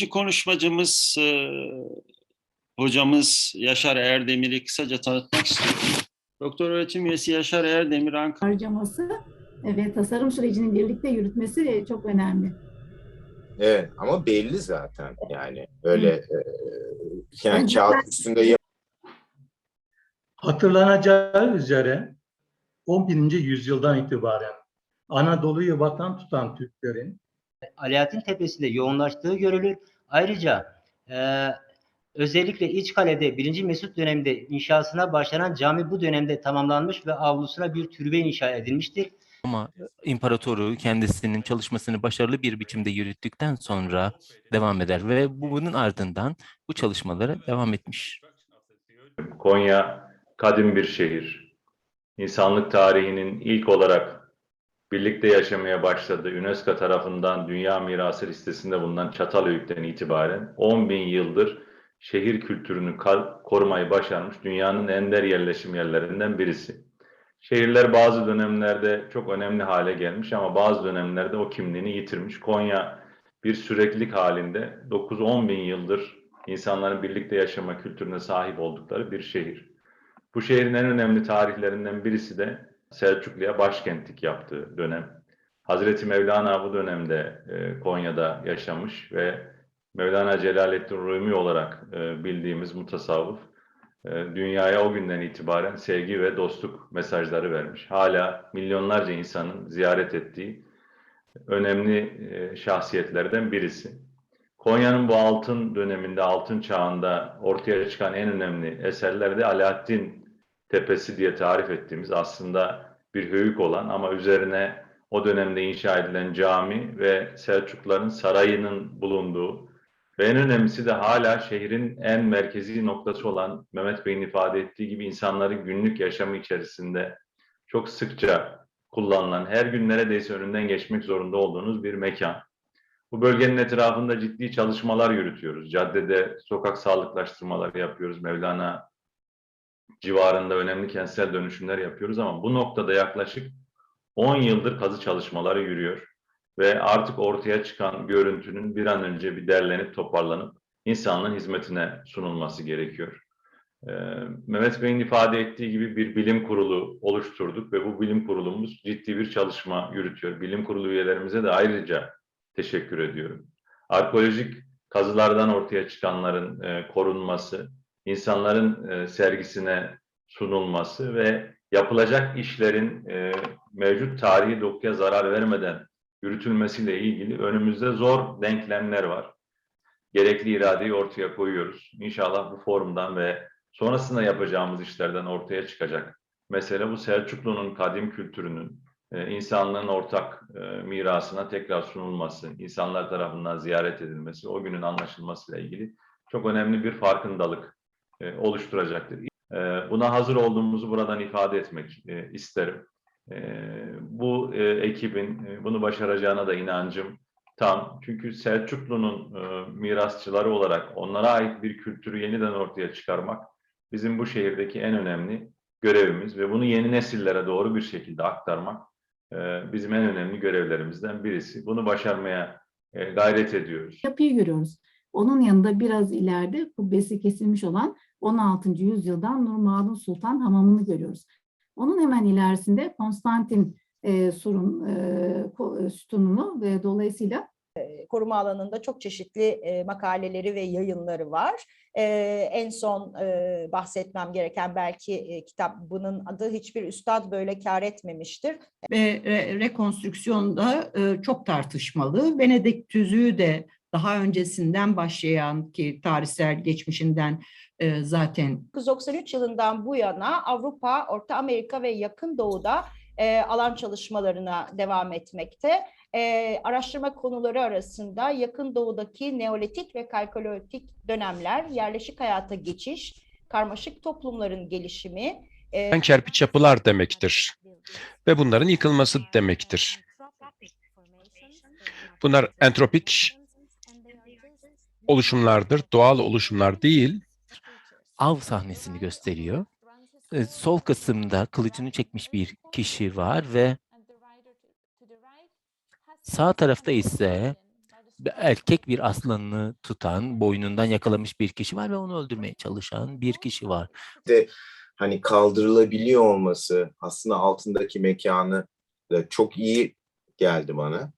ikinci konuşmacımız e, hocamız Yaşar Erdemir'i kısaca tanıtmak istiyorum. Doktor öğretim üyesi Yaşar Erdemir Ankara harcaması ve tasarım sürecini birlikte yürütmesi çok önemli. Evet ama belli zaten yani öyle e, yani kağıt üstünde yap- Hatırlanacağı üzere 11. yüzyıldan itibaren Anadolu'yu vatan tutan Türklerin Alaaddin Tepesi'nde yoğunlaştığı görülür. Ayrıca e, özellikle İçkale'de 1. Mesut döneminde inşasına başlanan cami bu dönemde tamamlanmış ve avlusuna bir türbe inşa edilmiştir. Ama imparatoru kendisinin çalışmasını başarılı bir biçimde yürüttükten sonra devam eder ve bu- bunun ardından bu çalışmalara devam etmiş. Konya kadim bir şehir. İnsanlık tarihinin ilk olarak birlikte yaşamaya başladığı UNESCO tarafından Dünya Mirası listesinde bulunan Çatalhöyük'ten itibaren 10 bin yıldır şehir kültürünü korumayı başarmış dünyanın ender yerleşim yerlerinden birisi. Şehirler bazı dönemlerde çok önemli hale gelmiş ama bazı dönemlerde o kimliğini yitirmiş. Konya bir süreklilik halinde 9-10 bin yıldır insanların birlikte yaşama kültürüne sahip oldukları bir şehir. Bu şehrin en önemli tarihlerinden birisi de Selçuklu'ya başkentlik yaptığı dönem. Hazreti Mevlana bu dönemde e, Konya'da yaşamış ve Mevlana Celaleddin Rumi olarak e, bildiğimiz mutasavvıf e, dünyaya o günden itibaren sevgi ve dostluk mesajları vermiş. Hala milyonlarca insanın ziyaret ettiği önemli şahsiyetlerden birisi. Konya'nın bu altın döneminde, altın çağında ortaya çıkan en önemli eserler de Alaaddin Tepesi diye tarif ettiğimiz aslında bir höyük olan ama üzerine o dönemde inşa edilen cami ve Selçukluların sarayının bulunduğu ve en önemlisi de hala şehrin en merkezi noktası olan Mehmet Bey'in ifade ettiği gibi insanların günlük yaşamı içerisinde çok sıkça kullanılan, her gün neredeyse önünden geçmek zorunda olduğunuz bir mekan. Bu bölgenin etrafında ciddi çalışmalar yürütüyoruz. Caddede sokak sağlıklaştırmaları yapıyoruz. Mevlana civarında önemli kentsel dönüşümler yapıyoruz ama bu noktada yaklaşık 10 yıldır kazı çalışmaları yürüyor. Ve artık ortaya çıkan görüntünün bir an önce bir derlenip toparlanıp insanlığın hizmetine sunulması gerekiyor. Ee, Mehmet Bey'in ifade ettiği gibi bir bilim kurulu oluşturduk ve bu bilim kurulumuz ciddi bir çalışma yürütüyor. Bilim kurulu üyelerimize de ayrıca teşekkür ediyorum. Arkeolojik kazılardan ortaya çıkanların e, korunması, insanların e, sergisine sunulması ve yapılacak işlerin e, mevcut tarihi dokuya zarar vermeden yürütülmesiyle ilgili önümüzde zor denklemler var. Gerekli iradeyi ortaya koyuyoruz. İnşallah bu forumdan ve sonrasında yapacağımız işlerden ortaya çıkacak. Mesele bu Selçuklu'nun kadim kültürünün e, insanlığın ortak mirasına tekrar sunulması, insanlar tarafından ziyaret edilmesi, o günün anlaşılmasıyla ilgili çok önemli bir farkındalık e, oluşturacaktır. E, buna hazır olduğumuzu buradan ifade etmek e, isterim. Bu ekibin bunu başaracağına da inancım tam. Çünkü Selçuklu'nun mirasçıları olarak onlara ait bir kültürü yeniden ortaya çıkarmak bizim bu şehirdeki en önemli görevimiz ve bunu yeni nesillere doğru bir şekilde aktarmak bizim en önemli görevlerimizden birisi. Bunu başarmaya gayret ediyoruz. Yapıyı görüyoruz. Onun yanında biraz ileride kubbesi kesilmiş olan 16. yüzyıldan Nur Mağdun Sultan Hamamı'nı görüyoruz. Onun hemen ilerisinde Konstantin e, Sur'un e, ko- sütununu ve dolayısıyla koruma alanında çok çeşitli e, makaleleri ve yayınları var. E, en son e, bahsetmem gereken belki e, kitabının adı Hiçbir Üstad Böyle Kar Etmemiştir. ve re- rekonstrüksiyonda e, çok tartışmalı. Venedik tüzüğü de daha öncesinden başlayan ki tarihsel geçmişinden e, zaten 1993 yılından bu yana Avrupa, Orta Amerika ve Yakın Doğu'da e, alan çalışmalarına devam etmekte. E, araştırma konuları arasında Yakın Doğu'daki Neolitik ve Kalkolitik dönemler, yerleşik hayata geçiş, karmaşık toplumların gelişimi, e, kerpiç yapılar demektir ve bunların yıkılması demektir. Bunlar entropik oluşumlardır, doğal oluşumlar değil. Av sahnesini gösteriyor. E, Sol kısımda kılıcını çekmiş bir kişi var ve sağ tarafta ise erkek bir aslanını tutan, boynundan yakalamış bir kişi var ve onu öldürmeye çalışan bir kişi var. hani kaldırılabiliyor olması aslında altındaki mekanı da çok iyi geldi bana.